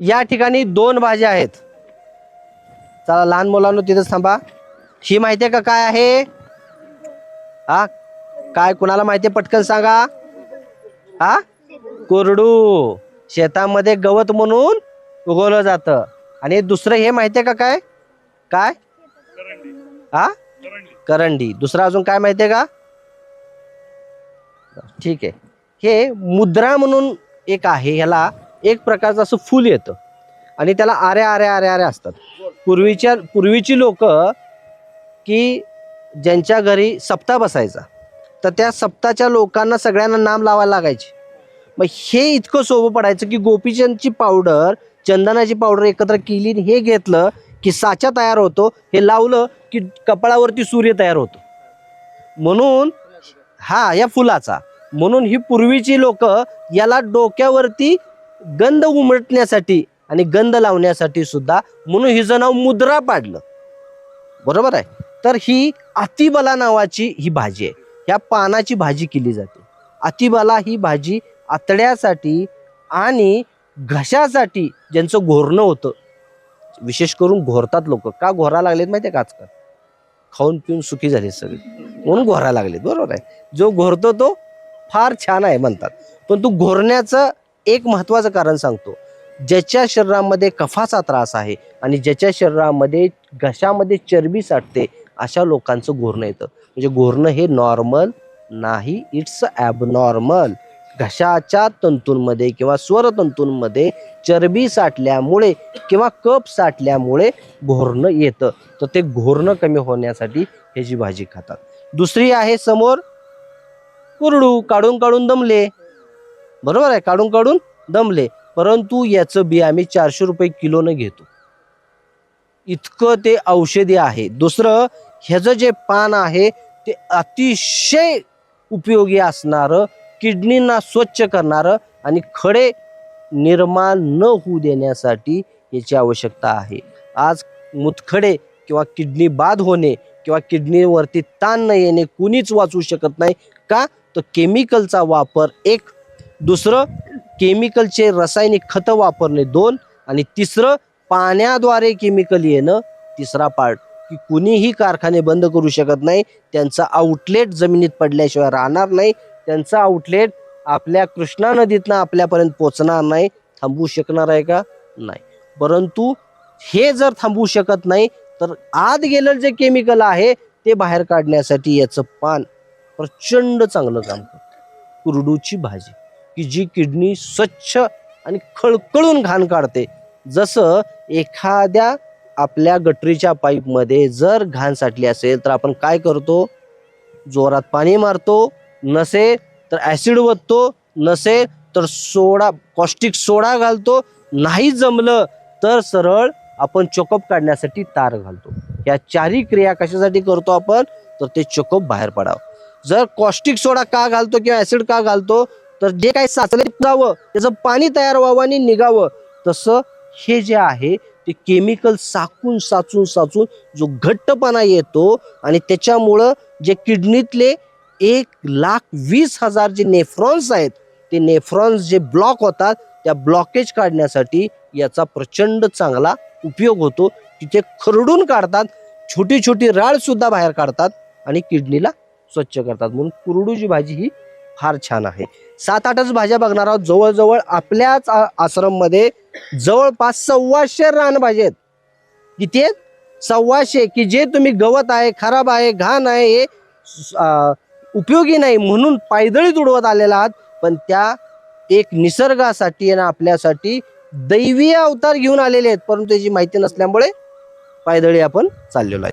या ठिकाणी दोन भाज्या आहेत. चला लहान मुलांनो तिथं थांबा. ही माहिती आहे का काय आहे? हा? काय कुणाला माहिती आहे? पटकन सांगा. हा? कोरडू. शेतामध्ये गवत म्हणून उगवलं जातं. आणि दुसरं हे माहिती आहे का काय? काय? हा? करंडी. दुसरं अजून काय माहिती आहे का? ठीक आहे. हे मुद्रा म्हणून एक आहे ह्याला. एक प्रकारचं असं फूल येतं. आणि त्याला आऱ्या आऱ्या आऱ्या आऱ्या असतात. पूर्वीच्या पूर्वीची लोक की ज्यांच्या घरी सप्ता बसायचा तर त्या सप्ताच्या लोकांना सगळ्यांना नाम लावायला लागायचे. मग हे इतकं सोपं पडायचं की गोपीचंदची पावडर चंदनाची पावडर एकत्र केली हे घेतलं की साचा तयार होतो हे लावलं की कपाळावरती सूर्य तयार होतो. म्हणून हा या फुलाचा. म्हणून ही पूर्वीची लोक याला डोक्यावरती गंध उमटण्यासाठी आणि गंध लावण्यासाठी सुद्धा म्हणून हिचं नाव मुद्रा पाडलं. बरोबर आहे? तर ही अतिबला नावाची ही भाजी आहे. ह्या पानाची भाजी केली जाते. अतिबला ही भाजी आतड्यासाठी आणि घशासाठी ज्यांचं घोरणं होतं विशेष करून घोरतात लोक. का घोरा लागलेत माहितीये का आजकाल? खाऊन पिऊन सुखी झाले सगळे. म्हणून घोरा लागलेत. बरोबर आहे? जो घोरतो तो फार छान आहे म्हणतात. पण तू घोरण्याचं एक महत्त्वाचं कारण सांगतो. ज्याच्या शरीरामध्ये कफाचा त्रास आहे आणि ज्याच्या शरीरामध्ये घशामध्ये चरबी साठते अशा लोकांचं घोरणं येतं. म्हणजे घोरणं हे नॉर्मल नाही इट्स ॲबनॉर्मल घशाच्या तंतूंमध्ये किंवा स्वरतंतूंमध्ये चरबी साठल्यामुळे किंवा कप साठल्यामुळे घोरणं येतं. तर ते घोरणं कमी होण्यासाठी ह्याची भाजी खातात. दुसरी आहे समोर कुरडू काढून काढून दमले. बरोबर आहे? काढून काढून दमले. परंतु याचं बी आम्ही चारशे रुपये किलोनं घेतो. इतकं ते औषधी आहे. दुसरं ह्याचं जे पान आहे ते अतिशय उपयोगी असणारं किडनींना स्वच्छ करणारं आणि खडे निर्माण न होऊ देण्यासाठी याची आवश्यकता आहे. आज मुतखडे किंवा किडनी बाद होणे किंवा किडनीवरती ताण न येणे कुणीच वाचू शकत नाही. का? तर केमिकलचा वापर एक दुसरं केमिकलचे रासायनिक खतं वापरणे दोन आणि तिसरं पाण्याद्वारे केमिकल येणं तिसरा पार्ट. की कुणीही कारखाने बंद करू शकत नाही त्यांचा आउटलेट जमिनीत पडल्याशिवाय राहणार नाही त्यांचा आउटलेट आपल्या कृष्णा नदीतनं आपल्यापर्यंत पोचणार नाही थांबवू शकणार आहे का? नाही. परंतु हे जर थांबवू शकत नाही तर आत गेलेलं जे केमिकल आहे ते बाहेर काढण्यासाठी याचं पान प्रचंड चांगलं काम करतं. कुरडूची भाजी. की जी किडनी स्वच्छ आणि खळखळून घाण काढते. जसं एखाद्या आपल्या गटरीच्या पाईपमध्ये जर घाण साठली असेल तर आपण काय करतो? जोरात पाणी मारतो. नसे तर ॲसिड ओततो. नसे तर सोडा कॉस्टिक सोडा घालतो. नाही जमलं तर सरळ आपण चोकअप काढण्यासाठी तार घालतो. या चारही क्रिया कशासाठी करतो आपण? तर ते चोकअप बाहेर पडावं. जर कॉस्टिक सोडा का घालतो किंवा ॲसिड का घालतो? तर जे काही साचले जावं त्याचं पाणी तयार व्हावं आणि निघावं. तसं हे जे आहे ते केमिकल साकून साचून साचून जो घट्टपणा येतो आणि त्याच्यामुळं जे किडनीतले एक लाख वीस हजार जे नेफ्रॉन्स आहेत ते नेफ्रॉन्स जे ब्लॉक होतात त्या ब्लॉकेज काढण्यासाठी याचा प्रचंड चांगला उपयोग होतो. तिथे खरडून काढतात छोटी छोटी राळसुद्धा बाहेर काढतात आणि किडनीला स्वच्छ करतात. म्हणून कुरडूची भाजी ही फार छान आहे. सात आठच भाज्या बघणार आहोत. जवळजवळ आपल्याच आश्रममध्ये जवळपास सव्वाशे रानभाज्या आहेत. किती आहेत? सव्वाशे की जे तुम्ही गवत आहे खराब आहे घाण आहे हे उपयोगी नाही म्हणून पायदळीत उडवत आलेला आहात. पण त्या एक निसर्गासाठी आणि आपल्यासाठी दैवीय अवतार घेऊन आलेले आहेत. परंतु त्याची माहिती नसल्यामुळे पायदळी आपण चाललेलो आहे.